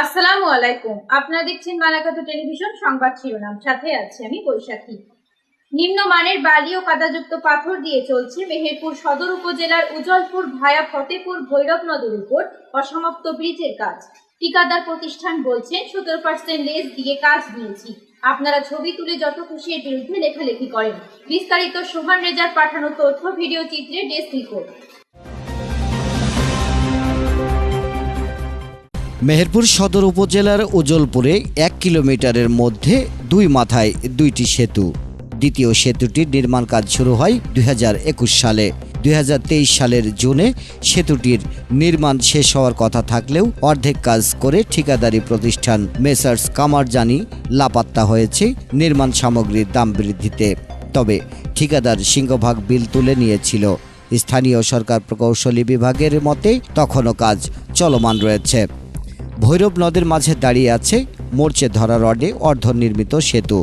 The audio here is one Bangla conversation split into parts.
আসসালামু আলাইকুম। আপনারা দেখছেন মালাকাতু টেলিভিশন, সংবাদ শিরোনাম। সাথে আছি আমি বৈশাখী। নিম্নমানের বালি ও কাদাযুক্ত পাথর দিয়ে চলছে মেহেরপুর সদর উপজেলার উজলপুর ভায়া ফতেপুর ভৈরব নদীর উপর অসমাপ্ত ব্রিজের কাজ। ঠিকাদার প্রতিষ্ঠান বলছেন, সত্তর পার্সেন্ট লেস দিয়ে কাজ নিয়েছি আপনারা ছবি তুলে যত খুশি এর বিরুদ্ধে লেখালেখি করেন। বিস্তারিত সোহান রেজার পাঠানো তথ্য, ভিডিও চিত্রে ডেস্ক রিপোর্ট। মেহেরপুর সদর উপজেলার উজলপুরে এক কিলোমিটারের মধ্যে দুই মাথায় দুইটি সেতু। দ্বিতীয় সেতুটির নির্মাণ কাজ শুরু হয় দুই হাজার একুশ সালে। দুই হাজার তেইশ সালের জুনে সেতুটির নির্মাণ শেষ হওয়ার কথা থাকলেও অর্ধেক কাজ করে ঠিকাদারি প্রতিষ্ঠান মেসার্স কামারজানি লাপাত্তা হয়েছে নির্মাণ সামগ্রীর দাম বৃদ্ধিতে। তবে ঠিকাদার সিংহভাগ বিল তুলে নিয়েছিল। স্থানীয় সরকার প্রকৌশলী বিভাগের মতে তখনও কাজ চলমান রয়েছে। ভৈরব নদের মাঝে দাঁড়িয়ে আছে মোর্চে ধরা রডে অর্ধনির্মিত সেতু।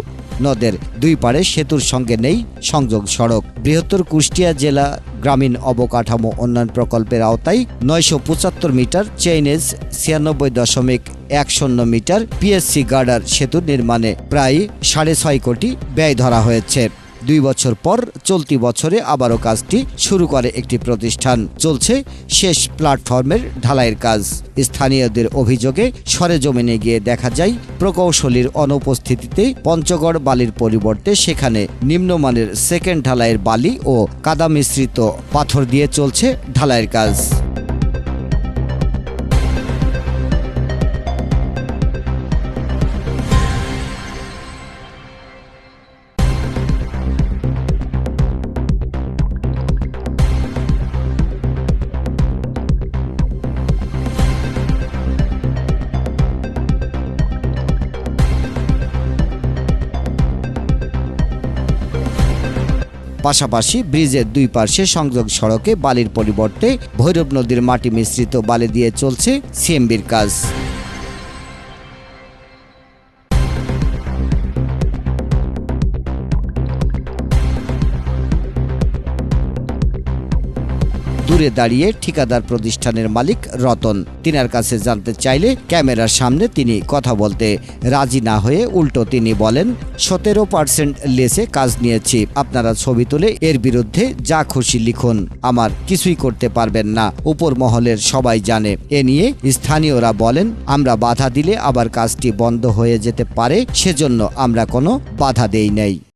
নদের দুই পাড়ে সেতুর সঙ্গে নেই সংযোগ সড়ক। বৃহত্তর কুষ্টিয়া জেলা গ্রামীণ অবকাঠামো উন্নয়ন প্রকল্পের আওতায় নয়শো পঁচাত্তর মিটার চেইনেজ ছিয়ানব্বই দশমিক এক শূন্য মিটার পিএসসি গার্ডার সেতু নির্মাণে প্রায় সাড়ে ছয় কোটি ব্যয় ধরা হয়েছে। দুই বছর পর চলতি বছরে আবারও কাজটি শুরু করে একটি প্রতিষ্ঠান। চলছে শেষ প্ল্যাটফর্মের ঢালাইয়ের কাজ। স্থানীয়দের অভিযোগে সরেজমিনে গিয়ে দেখা যায়, প্রকৌশলীর অনুপস্থিতিতে পঞ্চগড় বালির পরিবর্তে সেখানে নিম্নমানের সেকেন্ড ঢালাইয়ের বালি ও কাদা মিশ্রিত পাথর দিয়ে চলছে ঢালাইয়ের কাজ। পাশাপাশি ব্রিজের দুই পার্শ্বে সংযোগ সড়কে বালির পরিবর্তে ভৈরব নদীর মাটি মিশ্রিত বালি দিয়ে চলছে সিএমবির কাজ। দূরে দাঁড়িয়ে ঠিকাদার প্রতিষ্ঠানের মালিক রতন। তিনার কাছে জানতে চাইলে ক্যামেরার সামনে তিনি কথা বলতে রাজি না হয়ে উল্টো তিনি বলেন, সতেরো পার্সেন্ট লেসে কাজ নিয়েছি। আপনারা ছবি তুলে এর বিরুদ্ধে যা খুশি লিখুন। আমার কিছুই করতে পারবেন না। উপর মহলের সবাই জানে। এ নিয়ে স্থানীয়রা বলেন, আমরা বাধা দিলে আবার কাজটি বন্ধ হয়ে যেতে পারে। সেজন্য আমরা কোনো বাধা দেই নাই।